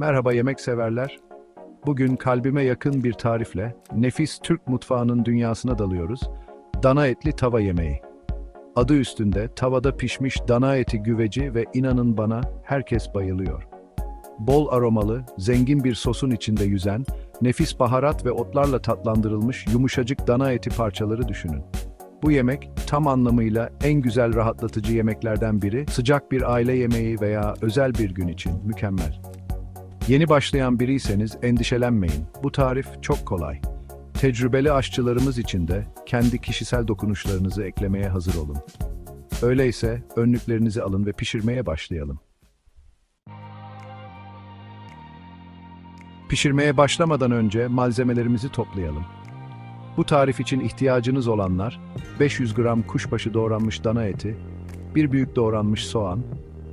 Merhaba yemek severler. Bugün kalbime yakın bir tarifle nefis Türk mutfağının dünyasına dalıyoruz. Dana etli tava yemeği. Adı üstünde tavada pişmiş dana eti güveci ve inanın bana herkes bayılıyor. Bol aromalı, zengin bir sosun içinde yüzen, nefis baharat ve otlarla tatlandırılmış yumuşacık dana eti parçaları düşünün. Bu yemek tam anlamıyla en güzel rahatlatıcı yemeklerden biri, sıcak bir aile yemeği veya özel bir gün için mükemmel. Yeni başlayan biriyseniz endişelenmeyin. Bu tarif çok kolay. Tecrübeli aşçılarımız için de kendi kişisel dokunuşlarınızı eklemeye hazır olun. Öyleyse önlüklerinizi alın ve pişirmeye başlayalım. Pişirmeye başlamadan önce malzemelerimizi toplayalım. Bu tarif için ihtiyacınız olanlar 500 gram kuşbaşı doğranmış dana eti, 1 büyük doğranmış soğan,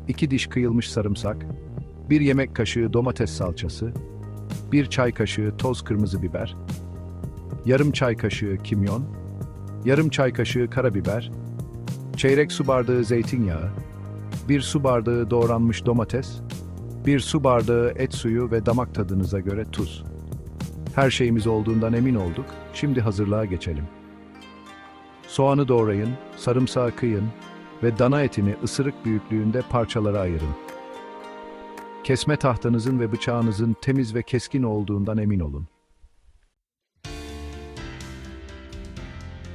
2 diş kıyılmış sarımsak, 1 yemek kaşığı domates salçası, 1 çay kaşığı toz kırmızı biber, yarım çay kaşığı kimyon, yarım çay kaşığı karabiber, çeyrek su bardağı zeytinyağı, 1 su bardağı doğranmış domates, 1 su bardağı et suyu ve damak tadınıza göre tuz. Her şeyimiz olduğundan emin olduk. Şimdi hazırlığa geçelim. Soğanı doğrayın, sarımsağı kıyın ve dana etini ısırık büyüklüğünde parçalara ayırın. Kesme tahtanızın ve bıçağınızın temiz ve keskin olduğundan emin olun.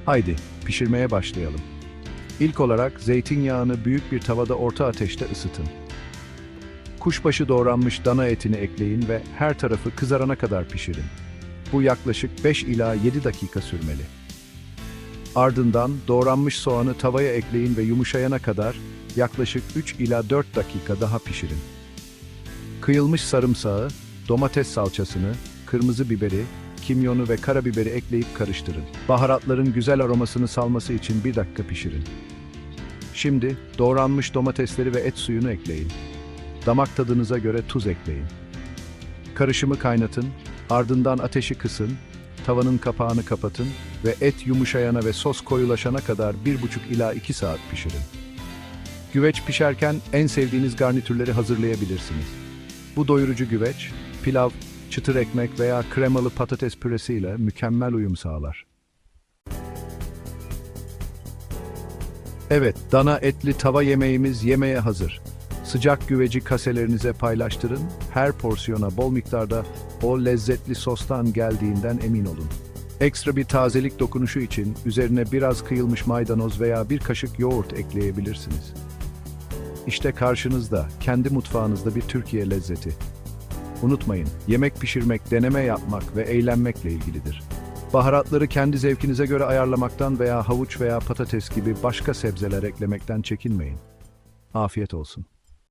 Haydi, pişirmeye başlayalım. İlk olarak zeytinyağını büyük bir tavada orta ateşte ısıtın. Kuşbaşı doğranmış dana etini ekleyin ve her tarafı kızarana kadar pişirin. Bu yaklaşık 5 ila 7 dakika sürmeli. Ardından doğranmış soğanı tavaya ekleyin ve yumuşayana kadar yaklaşık 3 ila 4 dakika daha pişirin. Kıyılmış sarımsağı, domates salçasını, kırmızı biberi, kimyonu ve karabiberi ekleyip karıştırın. Baharatların güzel aromasını salması için 1 dakika pişirin. Şimdi doğranmış domatesleri ve et suyunu ekleyin. Damak tadınıza göre tuz ekleyin. Karışımı kaynatın, ardından ateşi kısın, tavanın kapağını kapatın ve et yumuşayana ve sos koyulaşana kadar 1,5 ila 2 saat pişirin. Güveç pişerken en sevdiğiniz garnitürleri hazırlayabilirsiniz. Bu doyurucu güveç, pilav, çıtır ekmek veya kremalı patates püresiyle mükemmel uyum sağlar. Evet, dana etli tava yemeğimiz yemeğe hazır. Sıcak güveci kaselerinize paylaştırın, her porsiyona bol miktarda o lezzetli sostan geldiğinden emin olun. Ekstra bir tazelik dokunuşu için üzerine biraz kıyılmış maydanoz veya bir kaşık yoğurt ekleyebilirsiniz. İşte karşınızda, kendi mutfağınızda bir Türkiye lezzeti. Unutmayın, yemek pişirmek, deneme yapmak ve eğlenmekle ilgilidir. Baharatları kendi zevkinize göre ayarlamaktan veya havuç veya patates gibi başka sebzeler eklemekten çekinmeyin. Afiyet olsun.